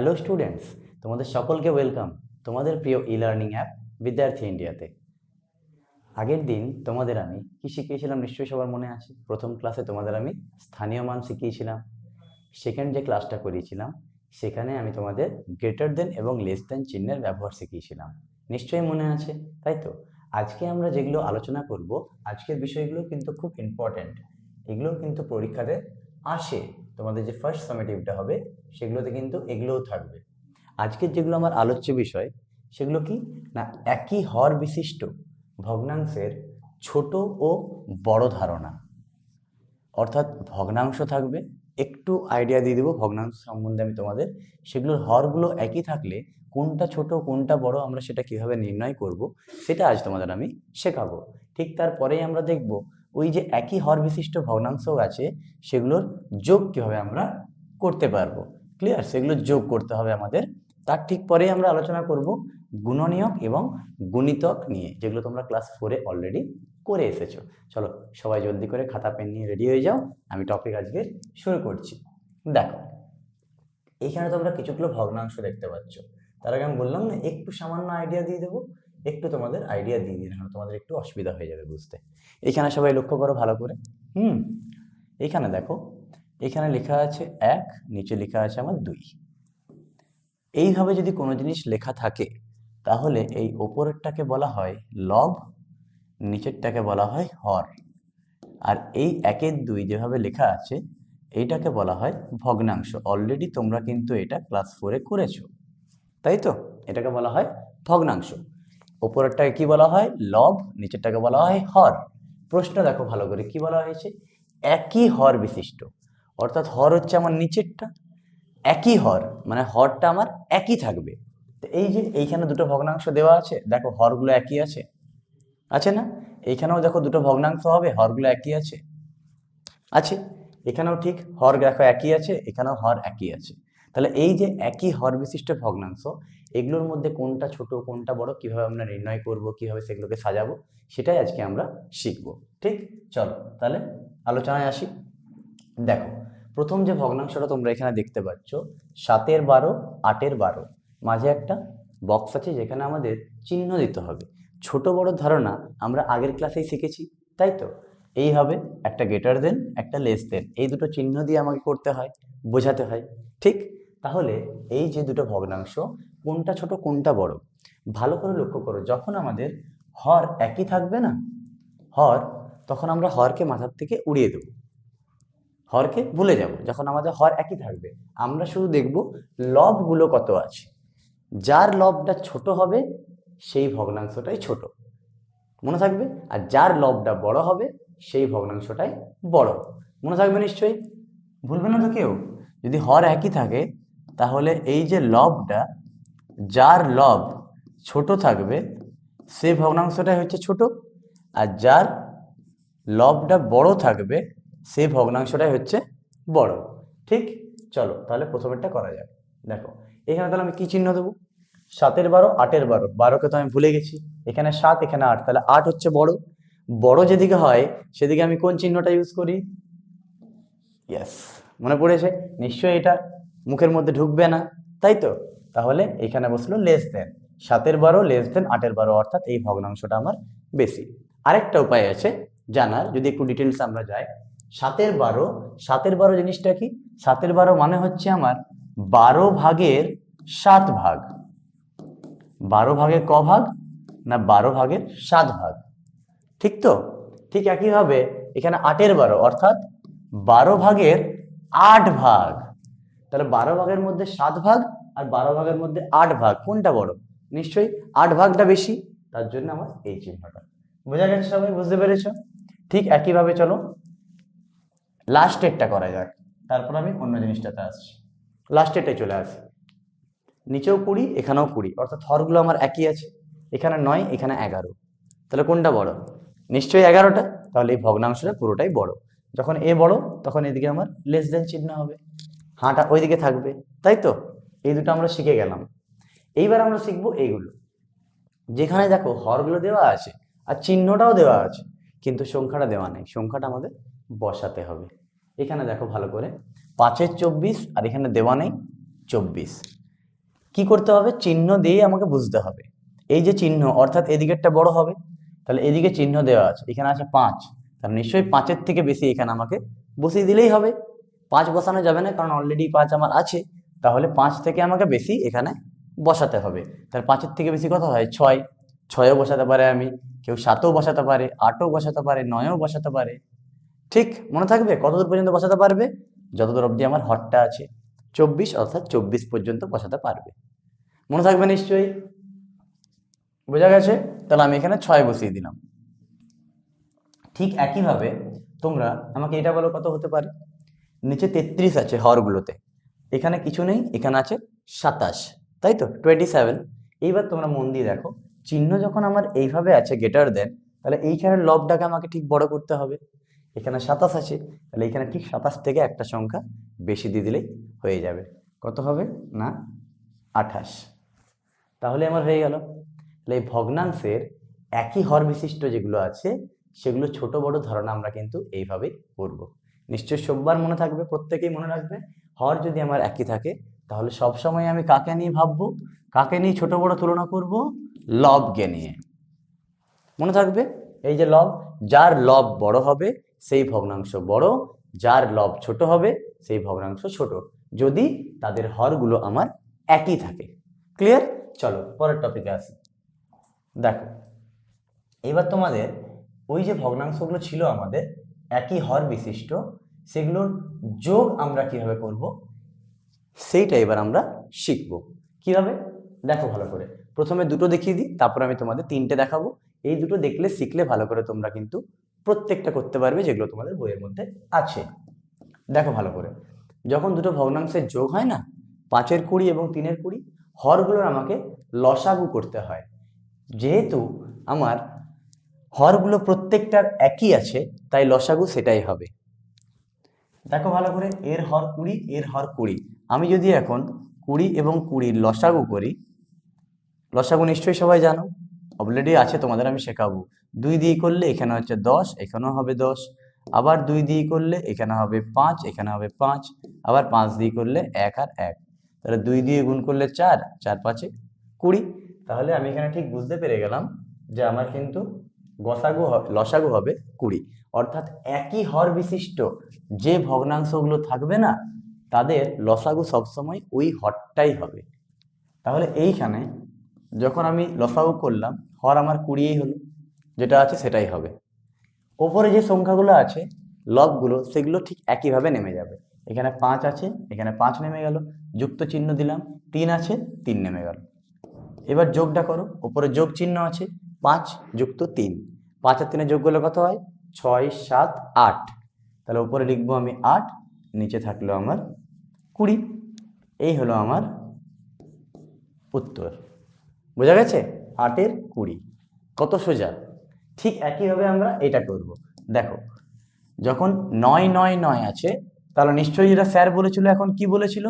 Hello students তোমাদের সকলকে welcome তোমাদের প্রিয় ই লার্নিং অ্যাপ বিদ্যার্থী ইন্ডিয়াতে আগের দিন তোমাদের আমি কি শিখিয়েছিলাম নিশ্চয়ই সবার মনে আছে? প্রথম ক্লাসে তোমাদের আমি স্থানীয় মান শিখিয়েছিলাম। সেকেন্ড যে ক্লাসটা করিয়েছিলাম, সেখানে আমি তোমাদের গ্রেটার দেন এবং লেস দেন চিহ্নের ব্যবহার শিখিয়েছিলাম। নিশ্চয়ই মনে আছে, তাই তো? আজকে আমরা যেগুলো আলোচনা করব, আজকের বিষয়গুলো কিন্তু খুব ইম্পর্ট্যান্ট এগুলো কিন্তু পরীক্ষাতে আসে। তোমাদের যে ফার্স্ট সামেটিভটা হবে সেগুলোতে কিন্তু এগুলোও থাকবে। আজকের যেগুলো আমার আলোচ্য বিষয়, সেগুলো কি? না, একই হর বিশিষ্ট ভগ্নাংশের ছোট ও বড় ধারণা। অর্থাৎ ভগ্নাংশ থাকবে, একটু আইডিয়া দিয়ে দেবো ভগ্নাংশ সম্বন্ধে আমি তোমাদের। সেগুলোর হরগুলো একই থাকলে কোনটা ছোট, কোনটা বড়, আমরা সেটা কীভাবে নির্ণয় করব, সেটা আজ তোমাদের আমি শেখাবো। ঠিক তারপরেই আমরা দেখব, ওই যে একই হর বিশিষ্ট ভগ্নাংশ আছে, সেগুলোর যোগ কীভাবে আমরা করতে পারব। ক্লিয়ার সেগুলো যোগ করতে হবে আমাদের। তার ঠিক পরেই আমরা আলোচনা করব গুণনীয়ক এবং গুণিতক নিয়ে, যেগুলো তোমরা ক্লাস ফোরে অলরেডি করে এসেছ। চলো সবাই জলদি করে খাতা পেন নিয়ে রেডি হয়ে যাও। আমি টপিক আজকে শুরু করছি। দেখো এইখানে তোমরা কিছুগুলো ভগ্নাংশ দেখতে পাচ্ছ। তার আগে আমি বললাম না, একটু সামান্য আইডিয়া দিয়ে দেবো। একটু তোমাদের আইডিয়া দিয়ে নাহলে তোমাদের একটু অসুবিধা হয়ে যাবে বুঝতে। এখানে সবাই লক্ষ্য করো ভালো করে। হুম এইখানে দেখো এখানে লেখা আছে এক, নিচে লেখা আছে আমার দুই। এইভাবে যদি কোনো জিনিস লেখা থাকে, তাহলে এই ওপরেরটাকে বলা হয় লব, নিচেরটাকে বলা হয় হর। আর এই একের দুই যেভাবে লেখা আছে, এইটাকে বলা হয় ভগ্নাংশ। অলরেডি তোমরা কিন্তু এটা ক্লাস ফোরে করেছ। তাই তো? এটাকে বলা হয় ভগ্নাংশ। ওপরেরটাকে কি বলা হয়? লব, নিচেরটাকে বলা হয় হর। প্রশ্ন দেখো ভালো করে, কি বলা হয়েছে? একই হর বিশিষ্ট। অর্থাৎ হর হচ্ছে আমার নিচেরটা, একই হর মানে হরটা আমার একই থাকবে। তো এই যে এইখানে দুটো ভগ্নাংশ দেওয়া আছে, দেখো হরগুলো একই আছে আছে না? এইখানেও দেখো দুটো ভগ্নাংশ হবে, হরগুলো একই আছে আছে? এখানেও ঠিক হর দেখো একই আছে, এখানেও হর একই আছে। তাহলে এই যে একই হর বিশিষ্ট ভগ্নাংশ, এগুলোর মধ্যে কোনটা ছোট, কোনটা বড়, কীভাবে আমরা নির্ণয় করব, কীভাবে সেগুলোকে সাজাবো, সেটাই আজকে আমরা শিখব। ঠিক? চলো, তাহলে আলোচনায় আসি। দেখো প্রথম যে ভগ্নাংশটা তোমরা এখানে দেখতে পাচ্ছ, সাতের বারো, আটের বারো, মাঝে একটা বক্স আছে যেখানে আমাদের চিহ্ন দিতে হবে। ছোট বড় ধারণা আমরা আগের ক্লাসেই শিখেছি, তাই তো? এই হবে একটা গেটার দেন একটা লেস দেন এই দুটো চিহ্ন দিয়ে আমাকে করতে হয়, বোঝাতে হয়। ঠিক? তাহলে এই যে দুটো ভগ্নাংশ, কোনটা ছোট, কোনটা বড়? ভালো করে লক্ষ্য করো, যখন আমাদের হর একই থাকবে না, হর, তখন আমরা হরকে মাথার থেকে উড়িয়ে দেবো। হরকে ভুলে যাব, যখন আমাদের হর একই থাকবে। আমরা শুধু দেখব লবগুলো কত আছে। যার লবটা ছোট হবে, সেই ভগ্নাংশটাই ছোট। মনে থাকবে? আর যার লবটা বড় হবে, সেই ভগ্নাংশটাই বড়। মনে থাকবে নিশ্চয়ই? ভুলবে না তো কেউ? যদি হর একই থাকে, তাহলে এই যে লবটা, যার লব ছোট থাকবে, সেই ভগ্নাংশটাই হচ্ছে ছোট। আর যার লবটা বড় থাকবে সেই ভগ্নাংশটাই হচ্ছে বড়। ঠিক? চলো, তাহলে প্রথমেরটা করা যাক। দেখো, এখানে তাহলে আমি কি চিহ্ন দেবো? সাতের বারো, আটের বারো। বারোকে তো আমি ভুলে গেছি। এখানে সাত, এখানে আট। তাহলে আট হচ্ছে বড়। বড় যেদিকে হয়, সেদিকে আমি কোন চিহ্নটা ইউজ করি? ইয়েস মনে পড়েছে? নিশ্চয়ই এটা মুখের মধ্যে ঢুকবে না। তাই তো? তাহলে এখানে বসল লেস দেন সাতের বারো লেস দেন আটের বারো, অর্থাৎ এই ভগ্নাংশটা আমার বেশি। আরেকটা উপায় আছে জানার। যদি একটু ডিটেলস আমরা যাই সাতের বারো। সাতের বারো জিনিসটা কি? সাতের বারো মানে হচ্ছে আমার বারো ভাগের সাত ভাগ। বারো ভাগের ক ভাগ না বারো ভাগের সাত ভাগ? ঠিক তো? ঠিক একইভাবে এখানে আটের বারো, অর্থাৎ বারো ভাগের আট ভাগ। তাহলে বারো ভাগের মধ্যে সাত ভাগ আর বারো ভাগের মধ্যে আট ভাগ, কোনটা বড়? নিশ্চয়ই আট ভাগটা বেশি, তার জন্য আমার এই চিহ্নটা। বোঝা গেছে সবাই? বুঝতে পেরেছ? ঠিক একইভাবে চলো। লাস্টেরটা করা যাক। তারপর আমি অন্য জিনিসটাতে আসছি। লাস্ট লাস্টেরটাই চলে আসি। নিচেও কুড়ি, এখানেও কুড়ি। অর্থাৎ হরগুলো আমার একই আছে। এখানে নয়, এখানে এগারো। তাহলে কোনটা বড়? নিশ্চয়ই এগারোটা? তাহলে এই ভগ্নাংশটা পুরোটাই বড়। যখন এ বড়, তখন এদিকে আমার লেস দেন চিহ্ন হবে। হাঁটা ওইদিকে থাকবে। তাই তো? এই দুটো আমরা শিখে গেলাম। এইবার আমরা শিখব এইগুলো। যেখানে দেখো হরগুলো দেওয়া আছে আর চিহ্নটাও দেওয়া আছে। কিন্তু সংখ্যাটা দেওয়া নেই। সংখ্যাটা আমাদের বসাতে হবে। এখানে দেখো ভালো করে। পাঁচের চব্বিশ আর এখানে দেওয়া নেই, চব্বিশ। কি করতে হবে? চিহ্ন দিয়ে আমাকে বুঝতে হবে। এই যে চিহ্ন, অর্থাৎ এদিকেরটা বড় হবে, তাহলে এদিকে চিহ্ন দেওয়া আছে। এখানে আছে পাঁচ। তাহলে নিশ্চয়ই পাঁচের থেকে বেশি এখানে আমাকে বসিয়ে দিলেই হবে। পাঁচ বসানো যাবে না, কারণ অলরেডি পাঁচ আমার আছে। তাহলে পাঁচ থেকে আমাকে বেশি এখানে বসাতে হবে। তাহলে পাঁচের থেকে বেশি কথা হয় ছয়। ছয়ও বসাতে পারে আমি, কেউ সাতও বসাতে পারে, আটও বসাতে পারে, নয়ও বসাতে পারে। ঠিক মনে থাকবে? কতদূর পর্যন্ত বসাতে পারবে? যতদূর অবধি আমার হরটা আছে, চব্বিশ অর্থাৎ চব্বিশ পর্যন্ত বসাতে পারবে। মনে থাকবে নিশ্চয়ই? বোঝা গেছে? তাহলে আমি এখানে ছয় বসিয়ে দিলাম। ঠিক একইভাবে তোমরা আমাকে এটা বলো কত হতে পারে? নিচে তেত্রিশ আছে হরগুলোতে। এখানে কিছু নেই, এখানে আছে সাতাশ। তাই তো? টোয়েন্টি সেভেন এইবার তোমরা মন দিয়ে দেখো, চিহ্ন যখন আমার এইভাবে আছে গেটার দেন তাহলে এইখানের লবটাকে আমাকে ঠিক বড় করতে হবে? এখানে সাতাশ আছে, তাহলে এখানে ঠিক সাতাশ থেকে একটা সংখ্যা বেশি দিয়ে দিলেই হয়ে যাবে। কত হবে? না, আঠাশ। তাহলে আমার হয়ে গেল। তাহলে এই ভগ্নাংশের একই হর বিশিষ্ট যেগুলো আছে, সেগুলো ছোট বড় ধারণা আমরা কিন্তু এইভাবেই করব। নিশ্চয়ই সববার মনে থাকবে, প্রত্যেকেই মনে রাখবে, হর যদি আমার একই থাকে, তাহলে সব সময় আমি কাকে নিয়ে ভাববো? কাকে নিয়ে ছোট বড় তুলনা করব? লবকে নিয়ে। মনে থাকবে? এই যে লব, যার লব বড় হবে সেই ভগ্নাংশ বড়, যার লব ছোট হবে, সেই ভগ্নাংশ ছোট। যদি তাদের হরগুলো আমার একই থাকে। ক্লিয়ার চলো, পরের টপিকে আসি। দেখো, এবার তোমাদের ওই যে ভগ্নাংশগুলো ছিল আমাদের, একই হর বিশিষ্ট, সেগুলোর যোগ আমরা কীভাবে করব? সেইটা এবার আমরা শিখব। কীভাবে? দেখো ভালো করে। প্রথমে দুটো দেখিয়ে দিই, তারপর আমি তোমাদের তিনটে দেখাবো। এই দুটো দেখলে, শিখলে ভালো করে তোমরা কিন্তু প্রত্যেকটা করতে পারবে যেগুলো তোমাদের বইয়ের মধ্যে আছে। দেখো ভালো করে। যখন দুটো ভগ্নাংশের যোগ হয় না, পাঁচের কুড়ি এবং তিনের কুড়ি, হরগুলোর আমাকে লসাগু করতে হয়। যেহেতু আমার হরগুলো প্রত্যেকটার একই আছে, তাই লসাগু সেটাই হবে। দেখো ভালো করে, এর হর কুড়ি, এর হর কুড়ি। আমি যদি এখন কুড়ি এবং কুড়ির লসাগু করি, লসাগু নিশ্চয়ই সবাই জানো? অলরেডি আছে, তোমাদের আমি শেখাবো। দুই দিয়ে করলে এখানে হচ্ছে দশ, এখানেও হবে দশ। আবার দুই দিয়ে করলে এখানে হবে পাঁচ, এখানে হবে পাঁচ। আবার পাঁচ দিয়ে করলে এক আর এক। তাহলে দুই দিয়ে গুণ করলে চার চার পাঁচে কুড়ি। তাহলে আমি এখানে ঠিক বুঝতে পেরে গেলাম যে আমার কিন্তু গসাগু লসাগু হবে কুড়ি। অর্থাৎ একই হর বিশিষ্ট যে ভগ্নাংশগুলো থাকবে না, তাদের লসাগু সবসময় ওই হরটাই হবে। তাহলে এইখানে যখন আমি লসাগু করলাম হর আমার কুড়িই হলো। যেটা আছে সেটাই হবে। ওপরে যে সংখ্যাগুলো আছে, লবগুলো, সেগুলো ঠিক একইভাবে নেমে যাবে। এখানে পাঁচ আছে, এখানে পাঁচ নেমে গেল। যুক্ত চিহ্ন দিলাম, তিন আছে, তিন নেমে গেল। এবার যোগটা করো। ওপরে যোগ চিহ্ন আছে, পাঁচ যুক্ত তিন। পাঁচ আর তিনে যোগ করলে কত হয়? ছয়, সাত, আট। তাহলে উপরে লিখব আমি আট, নিচে থাকল আমার কুড়ি। এই হলো আমার উত্তর। বোঝা গেছে? আটের কুড়ি। কত সোজা? ঠিক একইভাবে আমরা এটা করব। দেখো, যখন নয় নয় নয় আছে, তাহলে নিশ্চয়ই যেটা স্যার বলেছিল, এখন কি বলেছিল?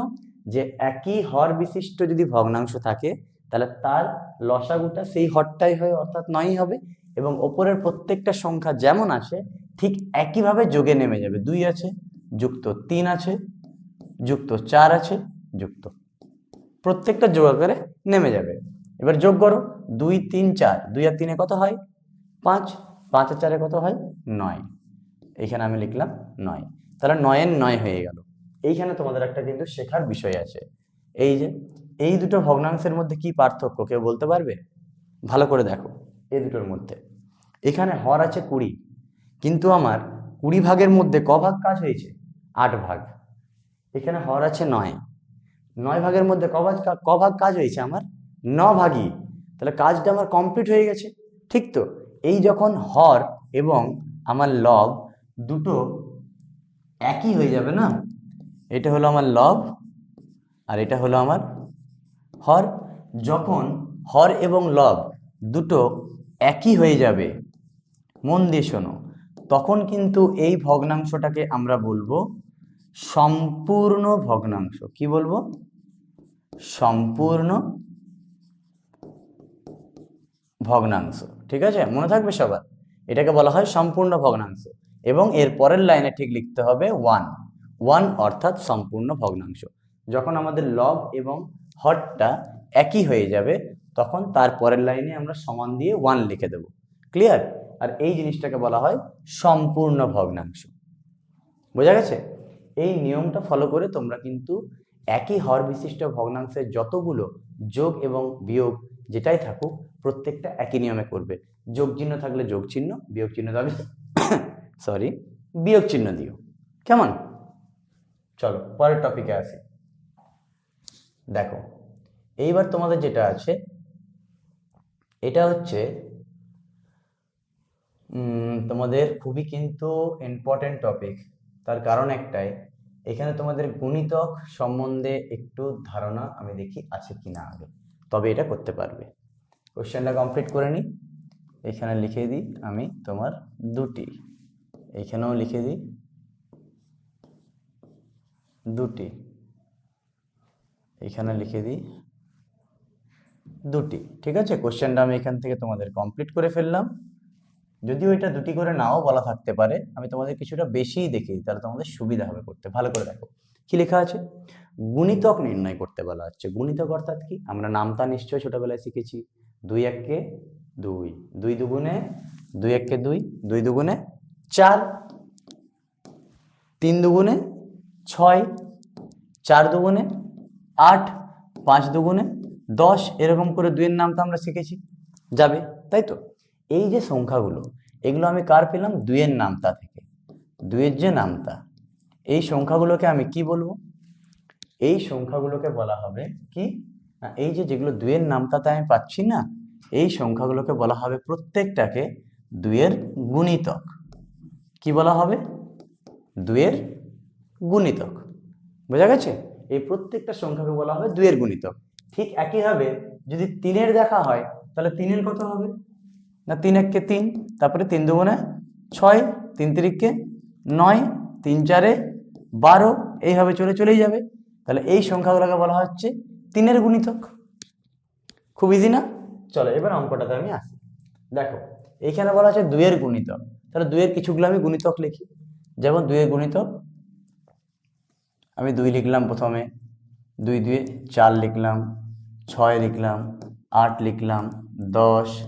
যে একই হর বিশিষ্ট যদি ভগ্নাংশ থাকে, তাহলে তার লসাগুটা সেই হরটাই হয় অর্থাৎ নয়ই হবে এবং ওপরের প্রত্যেকটা সংখ্যা যেমন আছে, ঠিক একইভাবে যোগে নেমে যাবে। দুই আছে, যুক্ত তিন আছে, যুক্ত চার আছে, যুক্ত। প্রত্যেকটা যোগ করে নেমে যাবে। এবার যোগ করো দুই, তিন, চার। দুই আর তিনে কত হয়? পাঁচ। পাঁচ আর চারে কত হয়? নয়। এইখানে আমি লিখলাম নয়। তাহলে নয়ের নয় হয়ে গেল। এইখানে তোমাদের একটা কিন্তু শেখার বিষয় আছে। এই যে, এই দুটো ভগ্নাংশের মধ্যে কি পার্থক্য কেউ বলতে পারবে? ভালো করে দেখো এই দুটোর মধ্যে। এখানে হর আছে কুড়ি। কিন্তু আমার কুড়ি ভাগের মধ্যে ক ভাগ কাজ হয়েছে? আট ভাগ। এখানে হর আছে নয়। নয় ভাগের মধ্যে ক ভাগ ক ভাগ কাজ হয়েছে আমার? ন ভাগই, তাহলে কাজটা আমার কমপ্লিট হয়ে গেছে। ঠিক তো? এই যখন হর এবং আমার লব দুটো একই হয়ে যাবে না? এটা হলো আমার লব আর এটা হলো আমার হর। যখন হর এবং লব দুটো একই হয়ে যাবে, মন দিয়ে শোনো, তখন কিন্তু এই ভগ্নাংশটাকে আমরা বলব সম্পূর্ণ ভগ্নাংশ। কি বলব? সম্পূর্ণ ভগ্নাংশ, ঠিক আছে? মনে থাকবে সবার? এটাকে বলা হয় সম্পূর্ণ ভগ্নাংশ। এবং এর পরের লাইনে ঠিক লিখতে হবে ওয়ান ওয়ান অর্থাৎ সম্পূর্ণ ভগ্নাংশ। যখন আমাদের লব এবং হরটা একই হয়ে যাবে, তখন তার পরের লাইনে আমরা সমান দিয়ে ওয়ান লিখে দেব। ক্লিয়ার আর এই জিনিসটাকে বলা হয় সম্পূর্ণ ভগ্নাংশ। বোঝা গেছে? এই নিয়মটা ফলো করে তোমরা কিন্তু একই হর বিশিষ্ট ভগ্নাংশের যতগুলো যোগ এবং বিয়োগ যেটাই থাকুক, প্রত্যেকটা একই নিয়মে করবে। যোগ চিহ্ন থাকলে যোগ চিহ্ন, বিয়োগ চিহ্ন থাকলে সরি বিয়োগ চিহ্ন দিও। কেমন? চলো, পরের টপিকে আসি। দেখো, এইবার তোমাদের যেটা আছে, এটা হচ্ছে তোমাদের খুবই কিন্তু ইম্পর্টেন্ট টপিক তার কারণ একটাই, এখানে তোমাদের গুণিতক সম্বন্ধে একটু ধারণা আমি দেখি আছে কি না আগে। তবে এটা করতে পারবে। কোশ্চেনটা কমপ্লিট করে নিই। এখানে লিখে দিই আমি তোমার দুটি। এইখানেও লিখে দিই। দুটি। এখানে লিখে দিই দুটি। ঠিক আছে? কোশ্চেনটা আমি এখান থেকে তোমাদের কমপ্লিট করে ফেললাম। যদিও এটা দুটি করে নাও বলা থাকতে পারে, আমি তোমাদের কিছুটা বেশিই দেখি তাহলে তোমাদের সুবিধা হবে করতে। ভালো করে দেখো। কি লেখা আছে? গুণিতক নির্ণয় করতে বলা হচ্ছে। গুণিতক অর্থাৎ কি? আমরা নামতা নিশ্চয়ই ছোটবেলায় শিখেছি। দুই এককে দুই। দুই দুগুণে দুই এককে দুই। দুই দুগুণে চার। তিন দুগুণে ছয়। চার দুগুণে আট। পাঁচ দুগুণে দশ। এরকম করে দুইয়ের নাম তো আমরা শিখেছি। যাবে, তাই তো? এই যে সংখ্যাগুলো, এগুলো আমি কার পেলাম? দুইয়ের নামতা থেকে। দুইয়ের যে নামতা, এই সংখ্যাগুলোকে আমি কি বলব? এই সংখ্যাগুলোকে বলা হবে কি? এই যে যেগুলো দুইয়ের নামতাতে আমি পাচ্ছি না, এই সংখ্যাগুলোকে বলা হবে প্রত্যেকটাকে দুইয়ের গুণিতক। কি বলা হবে? দুইয়ের গুণিতক। বোঝা গেছে? এই প্রত্যেকটা সংখ্যাকে বলা হবে দুইয়ের গুণিতক। ঠিক একইভাবে যদি তিনের দেখা হয়, তাহলে তিনের কত হবে? না, তিন এককে তিন, তারপরে তিন দুগুণে ছয়, তিন তিরিককে নয়, তিন চারে বারো, এইভাবে চলে চলেই যাবে। তাহলে এই সংখ্যাগুলোকে বলা হচ্ছে তিনের গুণিতক। খুব ইজি না? চলো, এবার অঙ্কটাতে আমি আসি। দেখো এইখানে বলা আছে দুইয়ের গুণিতক। তাহলে দুইয়ের কিছুগুলো আমি গুণিতক লিখি। যেমন দুইয়ের গুণিতক, আমি দুই লিখলাম প্রথমে, দুই দুয়ে চার লিখলাম, ছয় লিখলাম, আট লিখলাম, দশ,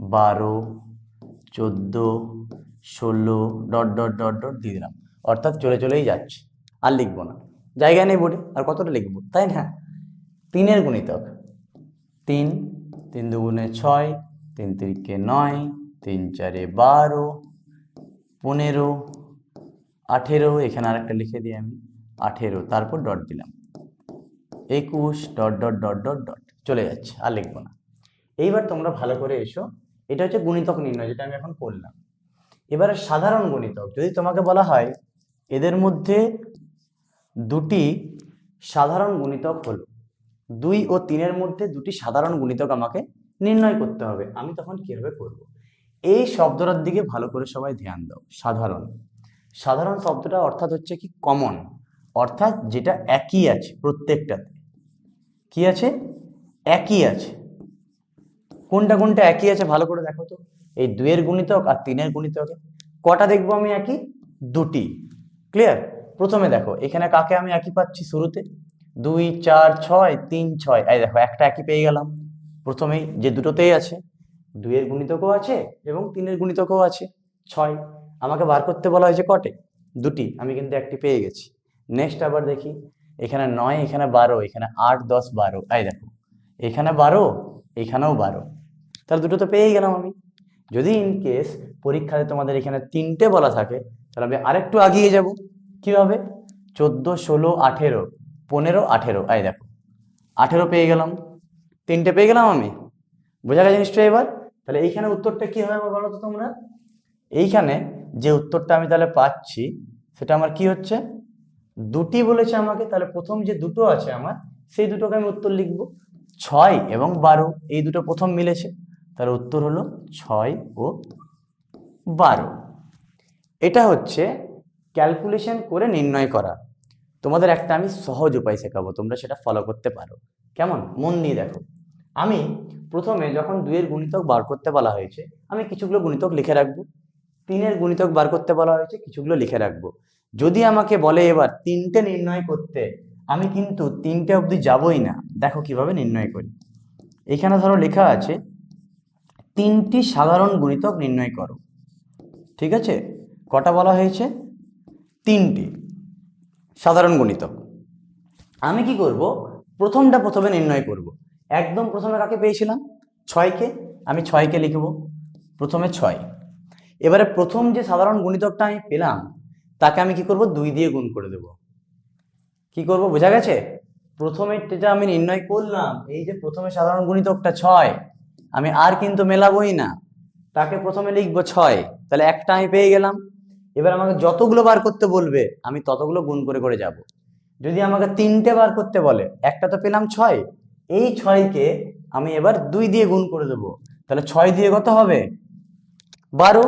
বারো, চোদ্দ, ষোলো, ডট ডট ডট ডট দিয়ে দিলাম। অর্থাৎ চলে, চলেই যাচ্ছে। আর লিখব না। জায়গা নেই বোর্ডে, আর কতটা লিখব তাই না? তিনের গুণিতক। তিন তিন দুগুণে ছয়, তিন তিরিকে নয়, তিন চারে বারো, পনেরো, আঠেরো, এখানে আরেকটা লিখে দিই আমি, আঠেরো, তারপর ডট দিলাম। একুশ, dot dot dot dot dot, চলে যাচ্ছে, আর লিখব না। এইবার তোমরা ভালো করে এসো, এটা হচ্ছে গুণিতক নির্ণয় যেটা আমি এখন করলাম। এবারে সাধারণ গুণিতক, যদি তোমাকে বলা হয়, এদের মধ্যে দুটি সাধারণ গুণিতক হলো। দুই ও তিনের মধ্যে দুটি সাধারণ গুণিতক আমাকে নির্ণয় করতে হবে। আমি তখন কীভাবে করব? এই শব্দটার দিকে ভালো করে সবাই ধ্যান দাও। সাধারণ। সাধারণ শব্দটা অর্থাৎ হচ্ছে কি? কমন। অর্থাৎ যেটা একই আছে প্রত্যেকটাতে। কি আছে? একই আছে। কোনটা কোনটা একই আছে ভালো করে দেখো তো। এই দুইয়ের গুণিতক আর তিনের গুণিতকে। কটা দেখব আমি একই? দুটি। ক্লিয়ার? প্রথমে দেখো, এখানে কাকে আমি একই পাচ্ছি শুরুতে? দুই, চার, ছয়, তিন, ছয়। এই দেখো, একটা একই পেয়ে গেলাম। প্রথমেই যে দুটোতেই আছে, দুইয়ের গুণিতকও আছে এবং তিনের গুণিতকও আছে। ছয়, আমাকে বার করতে বলা হয়েছে কটে। দুটি, আমি কিন্তু একটি পেয়ে গেছি। নেক্সট আবার দেখি, এখানে নয়, এখানে বারো, এখানে আট, দশ, বারো। এই দেখো, এখানে বারো, এখানেও বারো। তাহলে দুটো তো পেয়েই গেলাম আমি। যদি ইন কেস পরীক্ষাতে তোমাদের এখানে তিনটে বলা থাকে, তাহলে আমি আরেকটু আগিয়ে যাব। কীভাবে চোদ্দ, ষোলো, আঠেরো, পনেরো, আঠেরো। এই দেখো, আঠেরো পেয়ে গেলাম। তিনটে পেয়ে গেলাম আমি? বোঝা গেছে নিশ্চয়ই এবার? তাহলে এইখানে উত্তরটা কি হবে বলো তো তোমরা? এইখানে যে উত্তরটা আমি তাহলে পাচ্ছি, সেটা আমার কি হচ্ছে? দুটি বলেছে আমাকে, তাহলে প্রথম যে দুটো আছে আমার, সেই দুটোকে আমি উত্তর লিখব। ছয় এবং বারো, এই দুটো প্রথম মিলেছে। তাহলে উত্তর হলো ছয় ও বারো। এটা হচ্ছে ক্যালকুলেশন করে নির্ণয় করা। তোমাদের একটা আমি সহজ উপায় শেখাবো, তোমরা সেটা ফলো করতে পারো। কেমন? মন দিয়ে দেখো। আমি প্রথমে যখন দুইয়ের গুণিতক বার করতে বলা হয়েছে, আমি কিছুগুলো গুণিতক লিখে রাখব। তিনের গুণিতক বার করতে বলা হয়েছে, কিছুগুলো লিখে রাখব। যদি আমাকে বলে এবার তিনটে নির্ণয় করতে, আমি কিন্তু তিনটে অবধি যাবই না। দেখো কীভাবে নির্ণয় করি। এখানে ধরো লেখা আছে, তিনটি সাধারণ গুণিতক নির্ণয় করো। ঠিক আছে? কটা বলা হয়েছে? তিনটি। সাধারণ গুণিতক আমি কি করব? প্রথমটা প্রথমে নির্ণয় করব। একদম প্রথমে কাকে পেয়েছিলাম? ছয়কে। আমি ছয়কে লিখব। প্রথমে ছয়। এবারে প্রথম যে সাধারণ গুণিতকটা আমি পেলাম, তাকে আমি কি করব? দুই দিয়ে গুণ করে দেব। কি করব? বোঝা গেছে? প্রথমে যেটা আমি নির্ণয় করলাম। এই যে প্রথমে সাধারণ গুণিতকটা ছয়, আমি আর কিন্তু মেলাবই না। তাকে প্রথমে লিখব ছয়। তাহলে একটা আমি পেয়ে গেলাম। এবার আমাকে যতগুলো বার করতে বলবে, আমি ততগুলো গুণ করে করে যাব। যদি আমাকে তিনটে বার করতে বলে, একটা তো পেলাম ছয়, এই ছয়কে আমি এবার দুই দিয়ে গুণ করে দেবো। তাহলে ছয় দিয়ে কত হবে? বারো।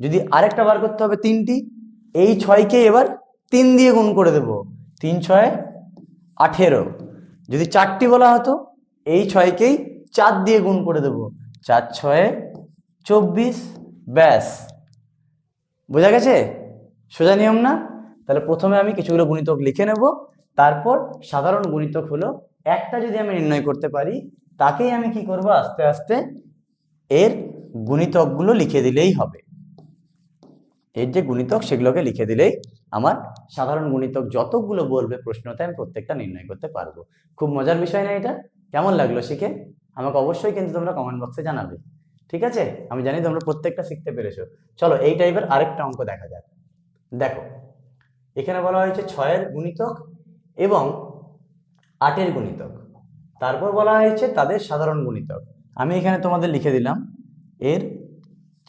যদি আরেকটা বার করতে হবে তিনটি, এই ছয়কে এবার তিন দিয়ে গুণ করে দেব। তিন ছয়, আঠেরো। যদি চারটি বলা হতো, এই ছয়কেই চার দিয়ে গুণ করে দেব। চার ছয়ে, চব্বিশ, ব্যাস। বোঝা গেছে? সোজা নিয়ম না? তাহলে প্রথমে আমি কিছুগুলো গুণিতক লিখে নেব, তারপর সাধারণ গুণিতক হলো একটা যদি আমি নির্ণয় করতে পারি, তাকেই আমি কি করব? আস্তে আস্তে এর গুণিতকগুলো লিখে দিলেই হবে। এর যে গুণিতক, সেগুলোকে লিখে দিলেই আমার সাধারণ গুণিতক যতগুলো বলবে প্রশ্নতে আমি প্রত্যেকটা নির্ণয় করতে পারব। খুব মজার বিষয় না এটা? কেমন লাগল শিখে? আমাকে অবশ্যই কিন্তু তোমরা কমেন্ট বক্সে জানাবে। ঠিক আছে? আমি জানি তোমরা প্রত্যেকটা শিখতে পেরেছ। চলো, এই টাইপের আরেকটা অঙ্ক দেখা যাক। দেখো, এখানে বলা হয়েছে ছয়ের গুণিতক এবং আটের গুণিতক। তারপর বলা হয়েছে তাদের সাধারণ গুণিতক। আমি এখানে তোমাদের লিখে দিলাম, এর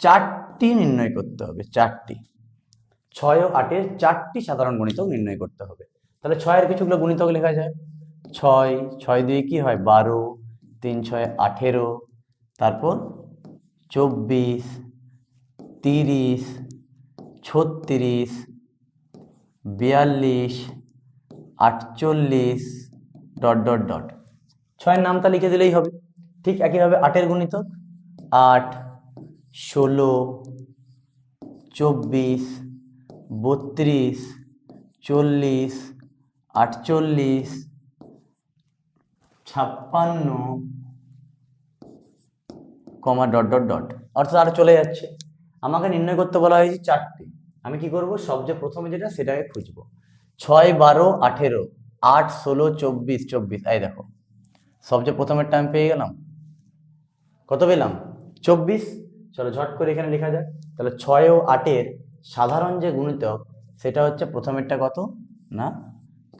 চারটি নির্ণয় করতে হবে, চারটি। ছয় ও আটের চারটি সাধারণ গুণিতক নির্ণয় করতে হবে। তাহলে ছয়ের কিছুগুলো গুণিতক লেখা যায়। ছয় ছয় দিয়ে কি হয়? বারো, তিন, ছয়, আঠেরো। তারপর চব্বিশ, তিরিশ, ছত্রিশ, বিয়াল্লিশ, আটচল্লিশ, ডট ডট ডট। ছয়ের নামটা লিখে দিলেই হবে। ঠিক একইভাবে আটের গুণিতক আট, ষোলো, চব্বিশ, বত্রিশ, চল্লিশ, আটচল্লিশ, ছাপ্পান্ন কমা ডট ডট ডট। অর্থাৎ আরও চলে যাচ্ছে। আমাকে নির্ণয় করতে বলা হয়েছে চারটি। আমি কি করব? সবচেয়ে প্রথমে যেটা, সেটাকে খুঁজবো। ছয়, বারো, আঠেরো, আট, ষোলো, চব্বিশ চব্বিশ। এই দেখো, সবচেয়ে প্রথমের টাইম পেয়ে গেলাম। কত পেলাম? চব্বিশ। চলো ঝট করে এখানে লেখা যাক। তাহলে ছয় ও আটের সাধারণ যে গুণিতক, সেটা হচ্ছে প্রথমেরটা কত? না,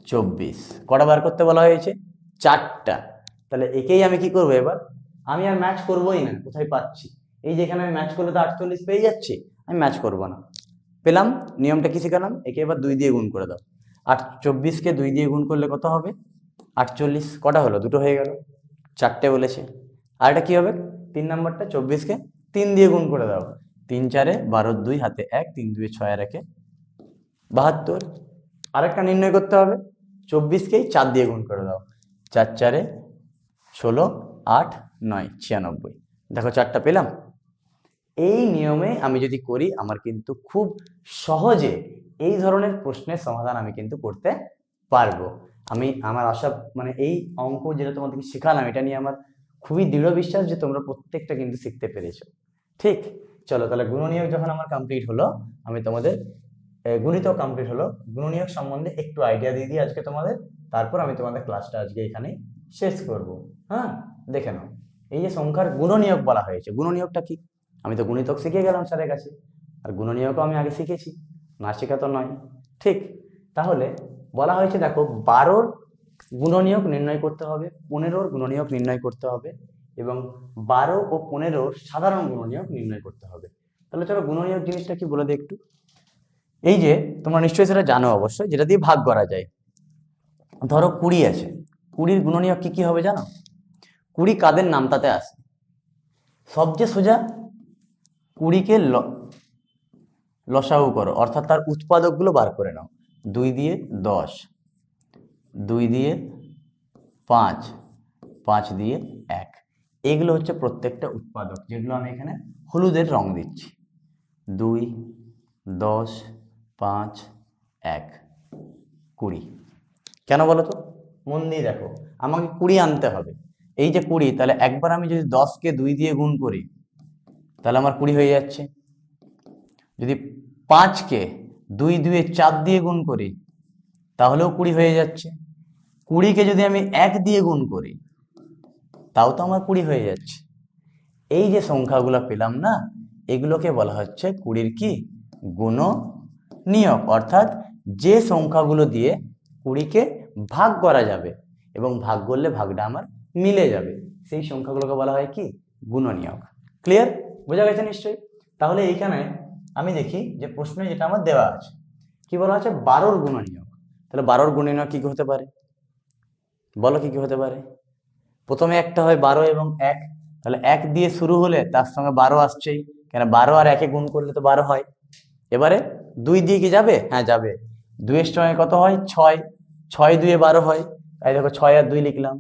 চব্বিশ। কটা বার করতে বলা হয়েছে? চারটা। তাহলে একেই আমি কি করব এবার? আমি আর ম্যাচ করবোই না, কোথায় পাচ্ছি? এই যেখানে আমি ম্যাচ করলে তো আটচল্লিশ পেয়ে যাচ্ছি, আমি ম্যাচ করব না। পেলাম, নিয়মটা কি শিখালাম? একে এবার দুই দিয়ে গুণ করে দাও। আট, চব্বিশকে দুই দিয়ে গুণ করলে কত হবে? আটচল্লিশ, কটা হলো? দুটো হয়ে গেল। চারটে বলেছে। আর এটা কী হবে? তিন নাম্বারটা, চব্বিশকে তিন দিয়ে গুণ করে দাও। তিন চারে বারো দুই, হাতে এক, তিন দুই ছয় আর একে বাহাত্তর। আরেকটা নির্ণয় করতে হবে। চব্বিশকেই চার দিয়ে গুণ করে দাও। চার চারে ষোলো, আট নয় ছিয়ানব্বই। দেখো চারটা পেলাম? এই নিয়মে আমি যদি করি আমার কিন্তু খুব সহজে এই ধরনের প্রশ্নের সমাধান আমি কিন্তু করতে পারব। আমি আমার আশা মানে এই অঙ্ক যেটা তোমাদেরকে শেখালাম এটা নিয়ে আমার খুবই দৃঢ় বিশ্বাস যে তোমরা প্রত্যেকটা কিন্তু শিখতে পেরেছ। ঠিক? চলো তাহলে গুণনীয়ক যখন আমার কমপ্লিট হলো আমি তোমাদের এ, গুণিতক কমপ্লিট হলো। গুণনীয়ক সম্বন্ধে একটু আইডিয়া দিয়ে দিই আজকে তোমাদের। তারপর আমি তোমাদের ক্লাসটা আজকে এখানে শেষ করব। হ্যাঁ? দেখে নাও। এই যে সংখ্যার গুণনীয়ক বলা হয়েছে, গুণনীয়কটা কি? আমি তো গুণিতক শিখে গেলাম স্যারের কাছে, আর গুণনীয়কও আমি আগে শিখেছি না শেখা তো নয়। ঠিক, তাহলে বলা হয়েছে দেখো, বারোর গুণনীয়ক নির্ণয় করতে হবে, পনেরোর গুণনীয়ক নির্ণয় করতে হবে, এবং বারো ও পনেরোর সাধারণ গুণনীয়ক নির্ণয় করতে হবে। তাহলে চলো গুণনীয়ক জিনিসটা কি বলে দিই একটু? এই যে, তোমরা নিশ্চয়ই সেটা জানো অবশ্যই, যেটা দিয়ে ভাগ করা যায়। ধরো কুড়ি আছে, কুড়ির গুণনীয়ক কি কি হবে জানো? কুড়ি কাদের নামতাতে আসে সবচেয়ে সোজা কুড়িকে ল, লসাগু করো, অর্থাৎ তার উৎপাদকগুলো বার করে নাও। দুই দিয়ে দশ, দুই দিয়ে পাঁচ পাঁচ দিয়ে এক। এগুলো হচ্ছে প্রত্যেকটা উৎপাদক, যেগুলো আমি এখানে হলুদের রং দিচ্ছি। দুই, দশ, পাঁচ, এক, কুড়ি। কেন বলো তো? মন দিয়ে দেখো, আমাকে কুড়ি আনতে হবে। এই যে কুড়ি, তাহলে একবার আমি যদি দশকে দুই দিয়ে গুণ করি, তাহলে আমার কুড়ি হয়ে যাচ্ছে। যদি পাঁচকে দুই দুয়ে চার দিয়ে গুণ করি, তাহলেও কুড়ি হয়ে যাচ্ছে। কুড়িকে যদি আমি এক দিয়ে গুণ করি, তাও তো আমার কুড়ি হয়ে যাচ্ছে। এই যে সংখ্যাগুলো পেলাম না, এগুলোকে বলা হচ্ছে কুড়ির কি? গুণ নিয়ক অর্থাৎ যে সংখ্যাগুলো দিয়ে কুড়িকে ভাগ করা যাবে, এবং ভাগ করলে ভাগটা আমার মিলে যাবে। সেই সংখ্যাগুলোকে বলা হয় কি? গুণনীয়ক। ক্লিয়ার বোঝা গেছে নিশ্চয়ই? তাহলে এইখানে আমি দেখি যে প্রশ্নে যেটা আমার দেওয়া আছে, কি বলা আছে? বারোর গুণনীয়ক। তাহলে বারোর গুণনীয়ক কি কি হতে পারে? বলো কি কি হতে পারে? প্রথমে একটা হয় বারো এবং এক। তাহলে এক দিয়ে শুরু হলে তার সঙ্গে বারো আসছেই। কেন বারো আর একে গুণ করলে তো বারো হয়। এবারে দুই দিয়ে কি যাবে? হ্যাঁ যাবে। দুইয়ের সঙ্গে কত হয়? ছয়। ছয় দুয়ে বারো হয়। তাই দেখো ছয় আর দুই লিখলাম।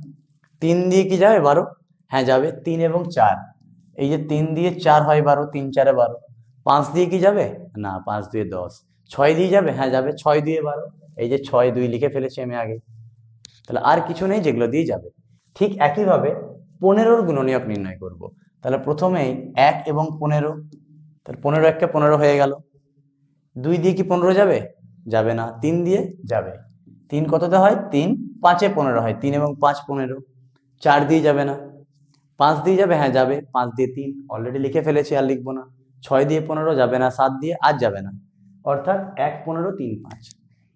তিন দিয়ে কি যাবে বারো? হ্যাঁ যাবে তিন এবং চার। এই যে তিন দিয়ে চার হয় বারো, তিন চারে বারো। পাঁচ দিয়ে কি যাবে? না, পাঁচ দুয়ে দশ। ছয় দিয়ে যাবে? হ্যাঁ যাবে। ছয় দিয়ে বারো। এই যে ছয় দুই লিখে ফেলেছি আমি আগে। তাহলে আর কিছু নেই, যেগুলো দিয়ে যাবে। ঠিক একইভাবে পনেরোর গুণনীয়ক নির্ণয় করব। তাহলে প্রথমেই এক এবং পনেরো। তাহলে পনেরো একটা পনেরো হয়ে গেল। দুই দিয়ে কি পনেরো যাবে? যাবে না। তিন দিয়ে যাবে। তিন কততে হয়? তিন। পাঁচে পনেরো হয়। তিন এবং পাঁচ পনেরো। চার দিয়ে যাবে না। পাঁচ দিয়ে যাবে হ্যাঁ যাবে। পাঁচ দিয়ে তিন অলরেডি লিখে ফেলেছি আর লিখব না। ছয় দিয়ে পনেরো যাবে না, সাত দিয়ে আর যাবে না। অর্থাৎ এক, পনেরো, তিন, পাঁচ।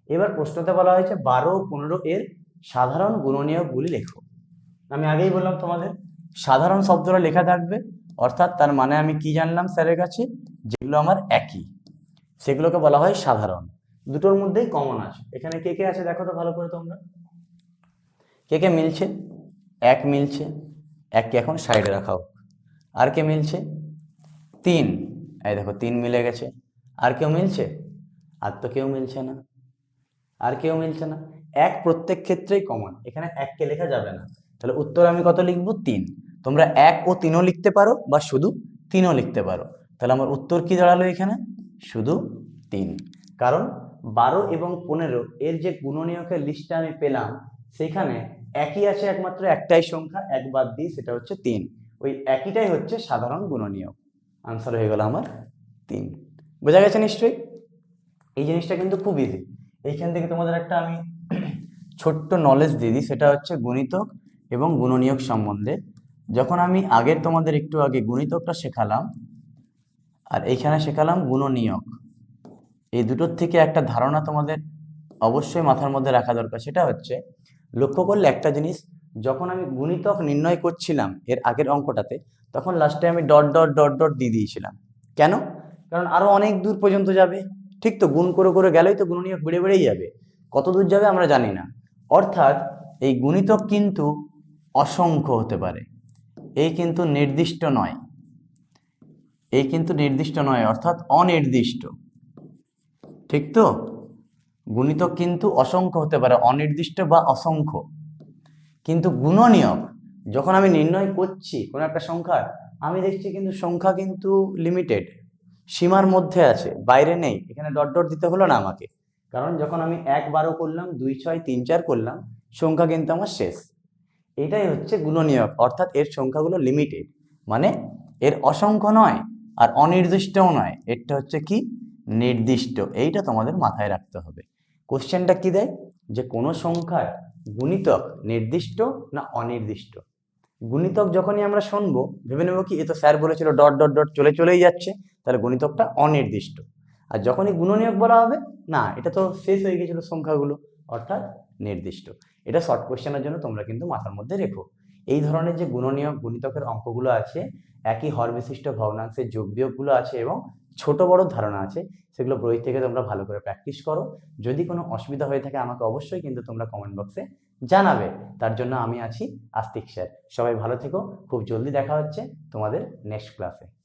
এবার প্রশ্নতে বলা হয়েছে, বারো, পনেরো এর সাধারণ গুণনীয়কগুলি লেখো। আমি আগেই বললাম তোমাদের, সাধারণ শব্দটা লেখা থাকবে, অর্থাৎ তার মানে আমি কি জানলাম স্যারের কাছে? যেগুলো আমার একই। সেগুলোকে বলা হয় সাধারণ। দুটোর মধ্যেই কমন আছে। এখানে কে কে আছে দেখো তো ভালো করে তোমরা। কে কে মিলছে? এক মিলছে, এককে এখন সাইডে রাখা হোক। আর কে মিলছে? তিন। এই দেখো, তিন মিলে গেছে। আর কেউ মিলছে? আর তো কেউ মিলছে না। আর কেউ মিলছে না। এক প্রত্যেক ক্ষেত্রেই কমন এখানে এককে লেখা যাবে না। তাহলে উত্তর আমি কত লিখব? তিন। তোমরা এক ও তিনও লিখতে পারো, বা শুধু তিনও লিখতে পারো। তাহলে আমার উত্তর কি দাঁড়াল এখানে? শুধু তিন। কারণ বারো এবং পনেরো এর যে গুণনীয়কের লিস্টটা আমি পেলাম, সেখানে একই আছে একমাত্র একটাই সংখ্যা, এক বাদ দিই সেটা হচ্ছে তিন। ওই একইটাই হচ্ছে সাধারণ গুণনীয়ক। আনসার হয়ে গেল আমার তিন। বোঝা গেছে নিশ্চয়ই? এই জিনিসটা কিন্তু খুব ইজি এইখান থেকে তোমাদের একটা আমি ছোট্ট নলেজ দিয়ে দিই, সেটা হচ্ছে গুণিতক এবং গুণনীয়ক সম্বন্ধে। যখন আমি আগের তোমাদের একটু আগে গুণিতকটা শেখালাম, আর এইখানে শেখালাম গুণনীয়ক। এই দুটোর থেকে একটা ধারণা তোমাদের অবশ্যই মাথার মধ্যে রাখা দরকার, সেটা হচ্ছে লক্ষ্য করলে একটা জিনিস, যখন আমি গুণিতক নির্ণয় করছিলাম এর আগের অঙ্কটাতে, তখন লাস্টে আমি ডট ডট ডট ডট দিয়ে দিয়েছিলাম। কেন? কারণ আরও অনেক দূর পর্যন্ত যাবে। ঠিক তো, গুণ করে করে গেলেই তো গুণনীয়ক বেড়ে বেড়েই যাবে। কত দূর যাবে আমরা জানি না। অর্থাৎ এই গুণিতক কিন্তু অসংখ্য হতে পারে। এই কিন্তু নির্দিষ্ট নয়। এই কিন্তু নির্দিষ্ট নয়, অর্থাৎ অনির্দিষ্ট। ঠিক তো? গুণিতক কিন্তু অসংখ্য হতে পারে, অনির্দিষ্ট বা অসংখ্য। কিন্তু গুণনীয়ক, যখন আমি নির্ণয় করছি কোনো একটা সংখ্যার, আমি দেখছি কিন্তু সংখ্যা কিন্তু লিমিটেড সীমার মধ্যে আছে, বাইরে নেই, এখানে ডট ডট দিতে হলো না আমাকে। কারণ যখন আমি এক বারো করলাম, দুই ছয় তিন চার করলাম, সংখ্যা কিন্তু আমার শেষ। এটাই হচ্ছে গুণনীয়ক, অর্থাৎ এর সংখ্যাগুলো লিমিটেড মানে এর অসংখ্য নয় আর অনির্দিষ্টও নয় এটা হচ্ছে কি? নির্দিষ্ট, এইটা তোমাদের মাথায় রাখতে হবে। কোশ্চেনটা কি দেয়? যে কোনো সংখ্যার গুণিতক নির্দিষ্ট না অনির্দিষ্ট? গুণিতক যখনই আমরা শুনব, ভেবে নেব কি, এ তো স্যার বলেছিল ডট ডট ডট, চলে, চলেই যাচ্ছে, তাহলে গুণিতকটা অনির্দিষ্ট। আর যখনই গুণনীয়ক বলা হবে, না, এটা তো শেষ হয়ে গেছিল সংখ্যাগুলো, অর্থাৎ নির্দিষ্ট। এটা শর্ট কোশ্চেনের জন্য তোমরা কিন্তু মাথার মধ্যে রেখো। এই ধরনের যে গুণনীয়ক, গুণিতকের অঙ্কগুলো আছে, একই হর বিশিষ্ট ভগ্নাংশের যোগ বিয়োগগুলো আছে এবং ছোট বড় ধারণা আছে, সেগুলো বই থেকে তোমরা ভালো করে প্র্যাকটিস করো। যদি কোনো অসুবিধা হয়ে থাকে আমাকে অবশ্যই কিন্তু তোমরা কমেন্ট বক্সে জানাবে। তার জন্য আমি আছি আস্তিক স্যার। সবাই ভালো থেকো। খুব জলদি দেখা হচ্ছে তোমাদের নেক্সট ক্লাসে